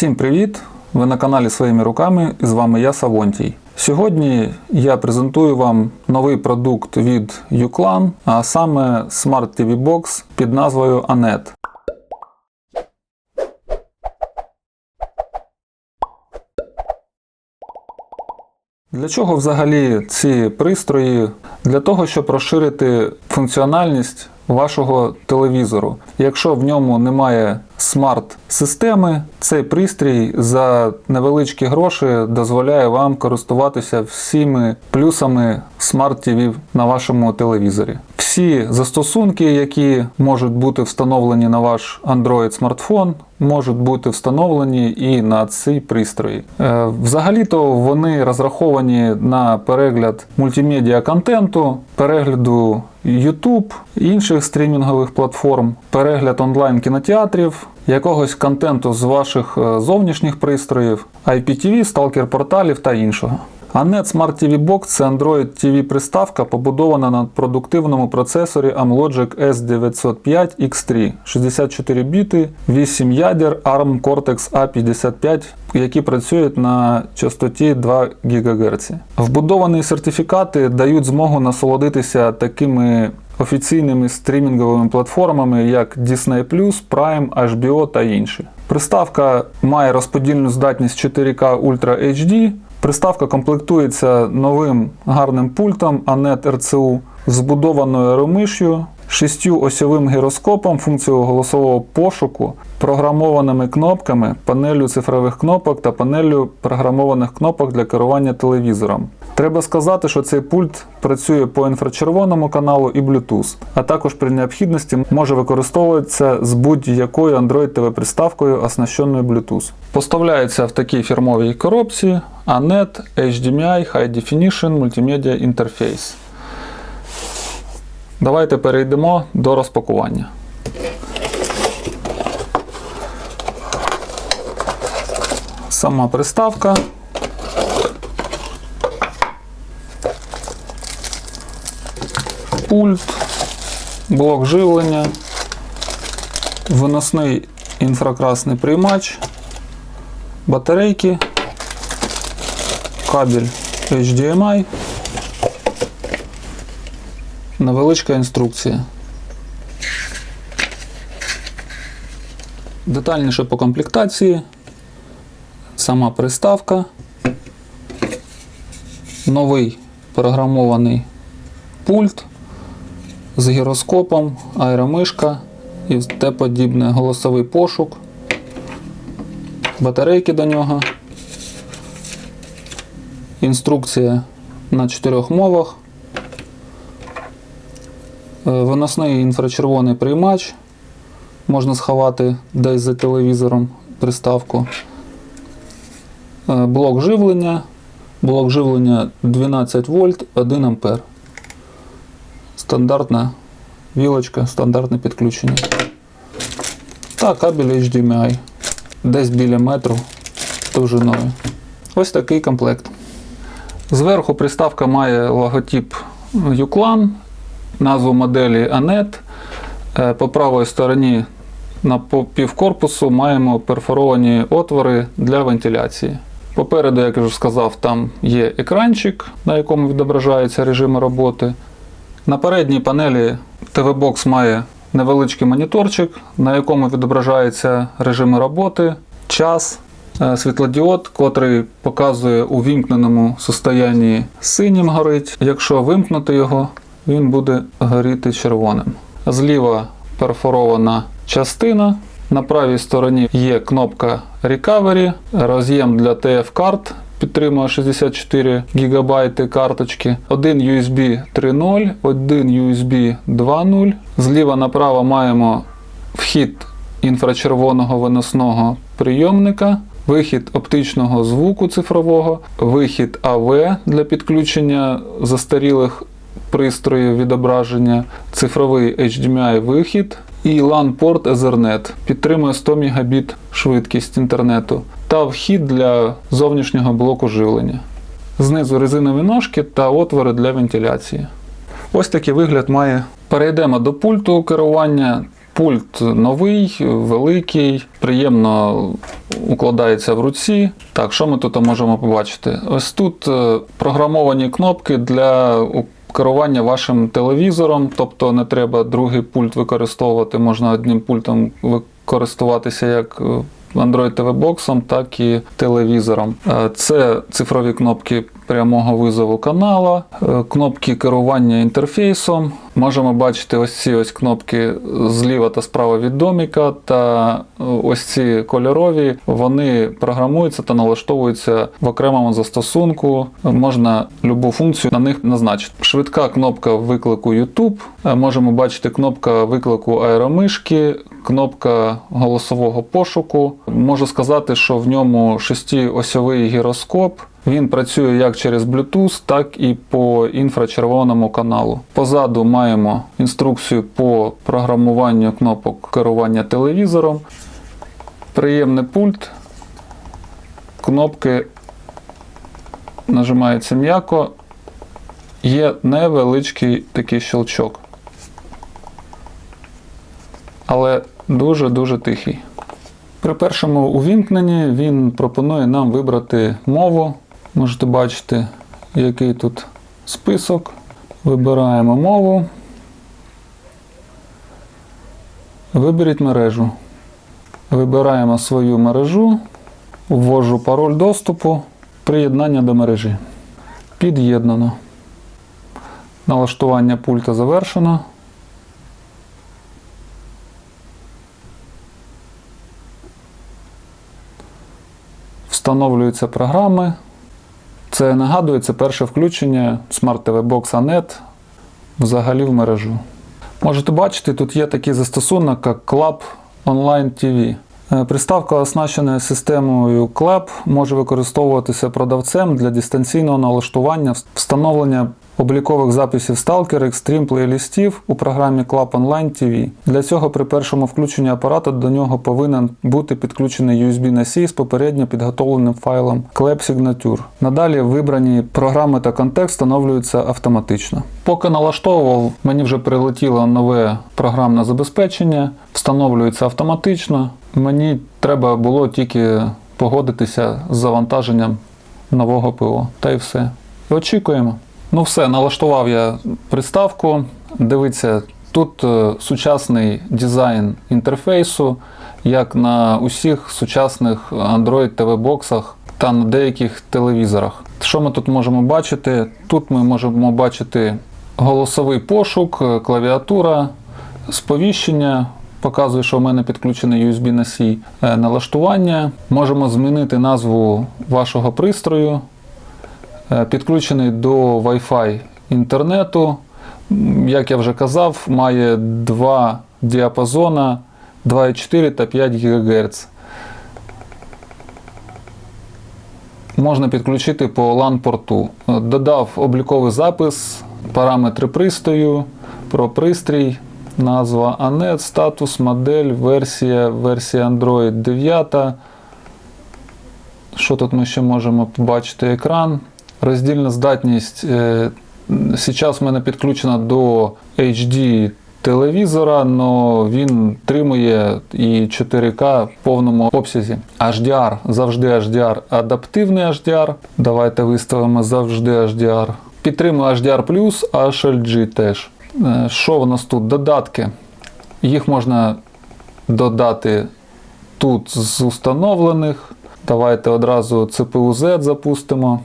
Всім привіт! Ви на каналі Своїми руками і з вами я Савонтій. Сьогодні я презентую вам новий продукт від Uclan, а саме Smart TV Box під назвою Anet. Для чого взагалі ці пристрої? Для того, щоб розширити функціональність вашого телевізору. Якщо в ньому немає смарт-системи, цей пристрій за невеличкі гроші дозволяє вам користуватися всіми плюсами смарт TV на вашому телевізорі. Всі застосунки, які можуть бути встановлені на ваш Android смартфон, можуть бути встановлені і на цій пристрої. Е, Взагалі-то вони розраховані на перегляд мультимедіа контенту, перегляду YouTube, інших стрімінгових платформ, перегляд онлайн кінотеатрів, якогось контенту з ваших е, зовнішніх пристроїв, IPTV, сталкер порталів та іншого. Anet Smart TV Box це Android TV приставка, побудована на продуктивному процесорі Amlogic S905 X3, 64 біти, 8 ядер ARM Cortex A55, які працюють на частоті 2 ГГц. Вбудовані сертифікати дають змогу насолодитися такими офіційними стрімінговими платформами, як Disney+, Prime, HBO та інші. Приставка має розподільну здатність 4K Ultra HD. Приставка комплектується новим гарним пультом ANET RCU збудованою аеромиш'ю, шістю осьовим гіроскопом, функцією голосового пошуку, програмованими кнопками, панелью цифрових кнопок та панелью програмованих кнопок для керування телевізором. Треба сказати, що цей пульт працює по інфрачервоному каналу і Bluetooth, а також при необхідності може використовуватися з будь-якою Android TV приставкою, оснащеною Bluetooth. Поставляється в такій фірмовій коробці ANET HDMI High Definition Multimedia Interface. Давайте перейдемо до розпакування. Сама приставка. Пульт, блок живлення, виносний інфракрасний приймач, батарейки, кабель HDMI, невеличка інструкція. Детальніше по комплектації, сама приставка, новий програмований пульт з гіроскопом, аеромишка і те подібне. Голосовий пошук, батарейки до нього, інструкція на чотирьох мовах, е, виносний інфрачервоний приймач, можна сховати десь за телевізором приставку, Е, блок живлення, блок живлення 12 вольт 1 ампер. Стандартна вілочка, стандартне підключення. Та кабель HDMI. Десь біля метру довжиною. Ось такий комплект. Зверху приставка має логотип Uclan, назву моделі Anet. Е, По правій стороні на півкорпусу маємо перфоровані отвори для вентиляції. Попереду, як я вже сказав, там є екранчик, на якому відображаються режими роботи. На передній панелі TV-Box має невеличкий моніторчик, на якому відображаються режими роботи, час, е, світлодіод, котрий показує у вімкненому состоянні синім горить. Якщо вимкнути його, він буде горіти червоним. Зліва перфорована частина. На правій стороні є кнопка Recovery, роз'єм для TF-карт. Підтримує 64 ГБ карточки, один USB 3.0, один USB 2.0. Зліва направо маємо вхід інфрачервоного виносного прийомника, вихід оптичного звуку цифрового, вихід AV для підключення застарілих пристроїв відображення, цифровий HDMI вихід і LAN-порт Ethernet. Підтримує 100 Мбіт швидкість інтернету та вхід для зовнішнього блоку живлення. Знизу резинові ножки та отвори для вентиляції. Ось такий вигляд має. Перейдемо до пульту керування. Пульт новий, великий, приємно укладається в руці. Так, що ми тут можемо побачити? Ось тут е, програмовані кнопки для керування вашим телевізором, тобто не треба другий пульт використовувати, можна одним пультом користуватися як е, Android TV боксом, так і телевізором. Е, Це цифрові кнопки прямого визову канала, е, кнопки керування інтерфейсом. Можемо бачити ось ці ось кнопки зліва та справа від доміка, та е, ось ці кольорові, вони програмуються та налаштовуються в окремому застосунку. Можна любу функцію на них назначити. Швидка кнопка виклику YouTube. Е, Можемо бачити кнопка виклику аеромишки, кнопка голосового пошуку. Можу сказати, що в ньому шестиосьовий гіроскоп. Він працює як через Bluetooth, так і по інфрачервоному каналу. Позаду маємо інструкцію по програмуванню кнопок керування телевізором. Приємний пульт. Кнопки нажимаються м'яко. Є невеличкий такий щелчок. Але дуже-дуже тихий. При першому увімкненні він пропонує нам вибрати мову. Можете бачити, який тут список. Вибираємо мову. Виберіть мережу. Вибираємо свою мережу, ввожу пароль доступу, приєднання до мережі. Під'єднано. Налаштування пульта завершено. Встановлюються програми. Це нагадує, це перше включення Smart TV Box ANET взагалі в мережу. Можете бачити, тут є такий застосунок, як Club Online TV. Е, Приставка, оснащена системою Club, може використовуватися продавцем для дистанційного налаштування, встановлення облікових записів Stalker, Extreme плейлістів у програмі Club Online TV. Для цього при першому включенні апарата до нього повинен бути підключений USB-носій з попередньо підготовленим файлом Clap Signature. Надалі вибрані програми та контекст встановлюються автоматично. Поки налаштовував, мені вже прилетіло нове програмне забезпечення, встановлюється автоматично. Мені треба було тільки погодитися з завантаженням нового ПО. Та й все. Очікуємо. Ну все, налаштував я приставку. Дивіться, тут е, сучасний дизайн інтерфейсу, як на усіх сучасних Android TV боксах та на деяких телевізорах. Що ми тут можемо бачити? Тут ми можемо бачити голосовий пошук, е, клавіатура, сповіщення. Показує, що в мене підключений USB носій Е, налаштування. Можемо змінити назву вашого пристрою. Е, Підключений до Wi-Fi інтернету. Як я вже казав, має два діапазона 2,4 та 5 ГГц. Можна підключити по LAN-порту. Е, Додав обліковий запис, параметри пристрою, про пристрій, назва ANET, статус, модель, версія, версія Android 9. Що тут ми ще можемо побачити? Екран. Роздільна здатність. е, Зараз в мене підключена до HD телевізора, але він тримує і 4К в повному обсязі. HDR, завжди HDR, адаптивний HDR. Давайте виставимо завжди HDR. Підтримує HDR HLG теж. Е, Що в нас тут? Додатки. Їх можна додати тут з установлених. Давайте одразу CPU-Z запустимо.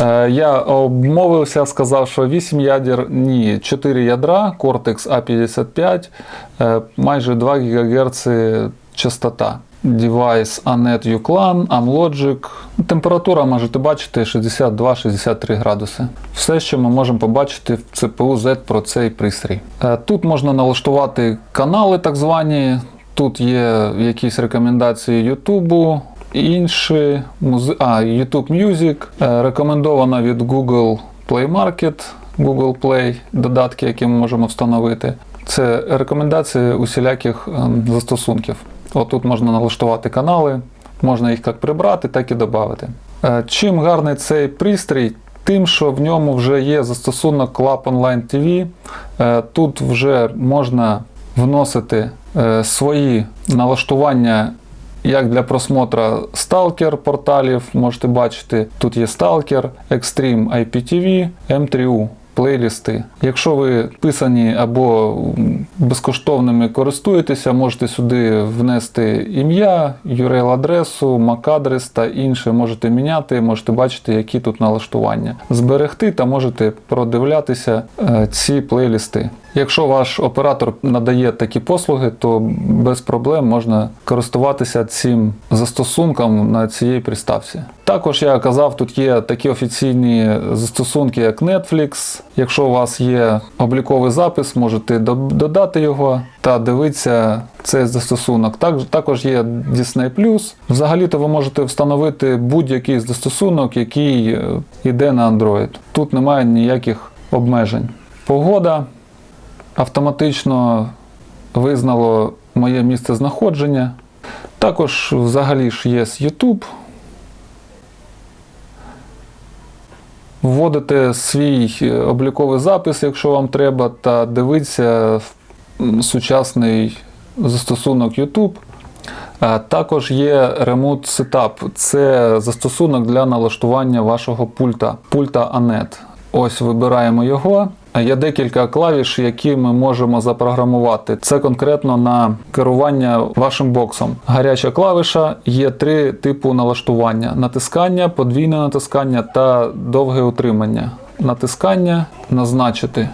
Е, Я обмовився, сказав, що 8 ядер, ні, 4 ядра, Cortex A55, е, майже 2 ГГц частота. Device ANET UCLAN, Amlogic. Температура можете бачити 62-63 градуси. Все, що ми можемо побачити в CPU Z про цей пристрій. Е, Тут можна налаштувати канали, так звані. Тут є якісь рекомендації YouTube, інші музи... а, YouTube Music, е, рекомендована від Google Play Market, Google Play, додатки, які ми можемо встановити. Це рекомендації усіляких ем, застосунків. Отут можна налаштувати канали, можна їх як прибрати, так і додати. Е, Чим гарний цей пристрій? Тим, що в ньому вже є застосунок Club Online TV. Е, Тут вже можна вносити е, свої налаштування як для просмотра сталкер порталів, можете бачити, тут є сталкер, Extreme IPTV, M3U. Плейлісти. Якщо ви писані або безкоштовними користуєтеся, можете сюди внести ім'я, URL-адресу, MAC-адрес та інше. Можете міняти, можете бачити, які тут налаштування. Зберегти та можете продивлятися е, ці плейлісти. Якщо ваш оператор надає такі послуги, то без проблем можна користуватися цим застосунком на цієї приставці. Також я казав, тут є такі офіційні застосунки, як Netflix. Якщо у вас є обліковий запис, можете додати його та дивитися цей застосунок. Також є Disney+. Взагалі-то ви можете встановити будь-який застосунок, який е, йде на Android. Тут немає ніяких обмежень. Погода автоматично визнало моє місце знаходження. Також взагалі ж є YouTube. Вводите свій е, обліковий запис, якщо вам треба, та дивіться сучасний застосунок YouTube. Також є Remote Setup. Це застосунок для налаштування вашого пульта, пульта ANET. Ось вибираємо його. Є декілька клавіш, які ми можемо запрограмувати. Це конкретно на керування вашим боксом. Гаряча клавіша є три типу налаштування: натискання, подвійне натискання та довге утримання. Натискання назначити.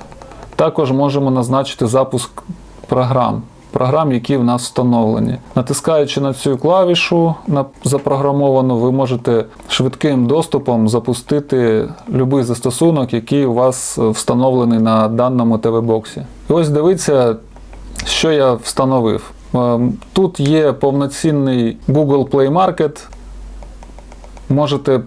Також можемо назначити запуск програм. Програм, які в нас встановлені. Натискаючи на цю клавішу на запрограмовану, ви можете швидким доступом запустити будь-який застосунок, який у вас е, встановлений на даному ТВ-боксі. І ось дивіться, що я встановив. Ем, Тут є повноцінний Google Play Market. Можете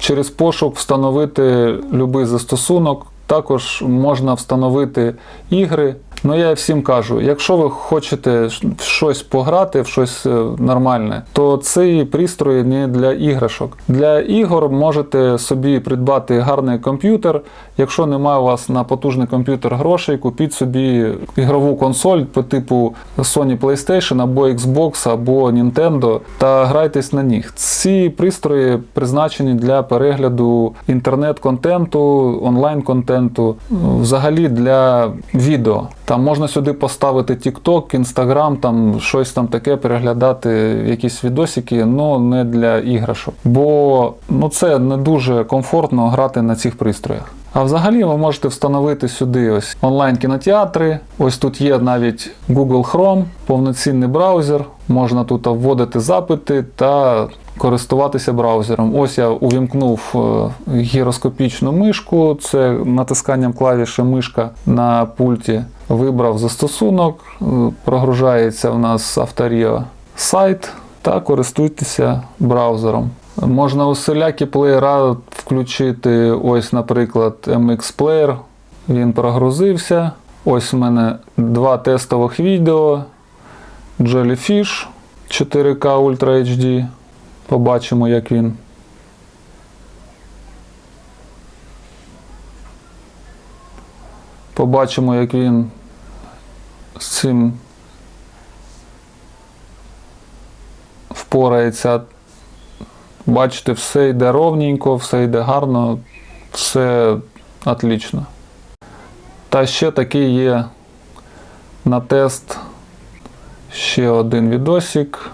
через пошук встановити будь-який застосунок. Також можна встановити ігри. Ну я всім кажу, якщо ви хочете в щось пограти, в щось е, нормальне, то цей пристрій не для іграшок. Для ігор можете собі придбати гарний комп'ютер. Якщо немає у вас на потужний комп'ютер грошей, купіть собі ігрову консоль по типу Sony PlayStation або Xbox або Nintendo та грайтесь на них. Ці пристрої призначені для перегляду інтернет-контенту, онлайн-контенту, взагалі для відео. Там можна сюди поставити TikTok, Instagram, там щось там таке переглядати, якісь відосики, але не для іграшок. Бо ну, це не дуже комфортно грати на цих пристроях. А взагалі ви можете встановити сюди ось онлайн-кінотеатри. Ось тут є навіть Google Chrome, повноцінний браузер. Можна тут вводити запити та користуватися браузером. Ось я увімкнув е, гіроскопічну мишку, це натисканням клавіші мишка на пульті. Вибрав застосунок, прогружається в нас авторіо сайт та користуйтеся браузером. Можна усілякі плеєра включити. Ось, наприклад, MX Player. Він прогрузився. Ось у мене два тестових відео. Jellyfish 4K Ultra HD. Побачимо, як він. Побачимо, як він з цим впорається. Бачите, все йде ровненько, все йде гарно, все отлично. Та ще такий є на тест ще один відосик.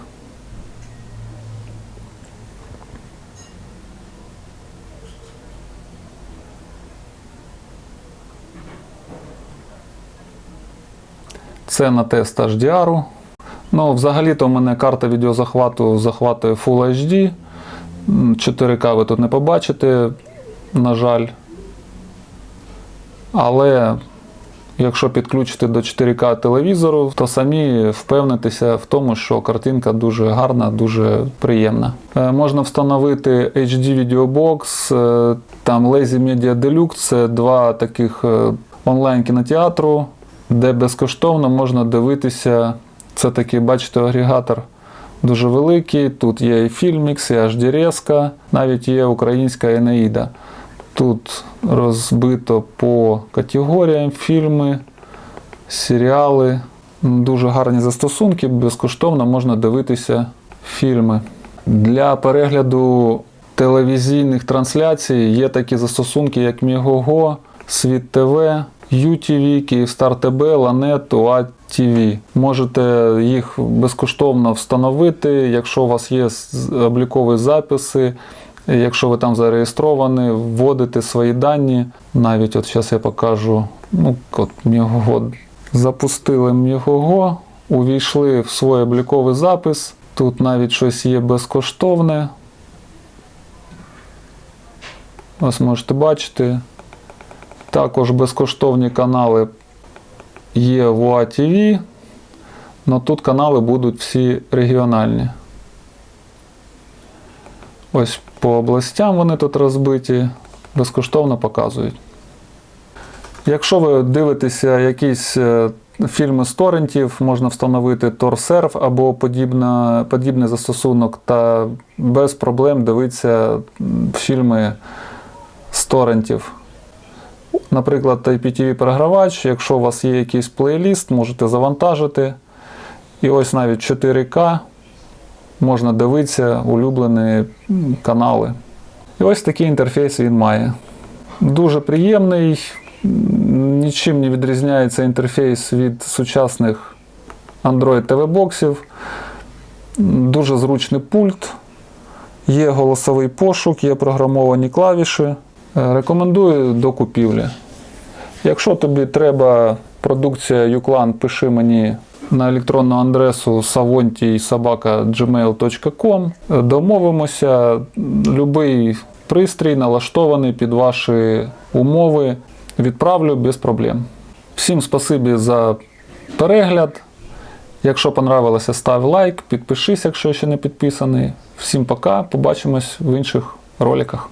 Це на тест HDR. Ну, взагалі-то в мене карта відеозахвату захватує Full HD. 4К ви тут не побачите, на жаль. Але якщо підключити до 4К телевізору, то самі впевнитеся в тому, що картинка дуже гарна, дуже приємна. Е, Можна встановити HD Videobox, е, там Lazy Media Deluxe це два таких е, онлайн кінотеатру, де безкоштовно можна дивитися. Це такий, бачите, агрегатор дуже великий. Тут є і Filmix, і HD Резка, навіть є українська Енеїда. Тут розбито по категоріям фільми, серіали. Дуже гарні застосунки, безкоштовно можна дивитися фільми. Для перегляду телевізійних трансляцій є такі застосунки, як Мігого, Світ ТВ, UTV, Київстар ТБ, Ланет, УА ТВ. Можете їх безкоштовно встановити, якщо у вас є облікові записи, якщо ви там зареєстровані, вводите свої дані. Навіть от зараз я покажу. Ну, от Мігого запустили Мігого, увійшли в свій обліковий запис. Тут навіть щось є безкоштовне. Ось можете бачити. Також безкоштовні канали є в УАТВ, але тут канали будуть всі регіональні. Ось по областям вони тут розбиті, безкоштовно показують. Якщо ви дивитеся якісь е, фільми з торрентів, можна встановити TorServe або подібна, подібний застосунок та без проблем дивитися фільми з торрентів. Наприклад, IPTV програвач, якщо у вас є якийсь плейліст, можете завантажити. І ось навіть 4К можна дивитися улюблені канали. І ось такий інтерфейс він має. Дуже приємний, нічим не відрізняється інтерфейс від сучасних Android TV-боксів. М, Дуже зручний пульт. Є голосовий пошук, є програмовані клавіші. Е, Рекомендую до купівлі. Якщо тобі треба продукція Uclan, пиши мені на електронну адресу savontisobaka.gmail.com. Домовимося, любий пристрій налаштований під ваші умови. Відправлю без проблем. Всім спасибі за перегляд. Якщо понравилося, став лайк, підпишись, якщо ще не підписаний. Всім пока, побачимось в інших роликах.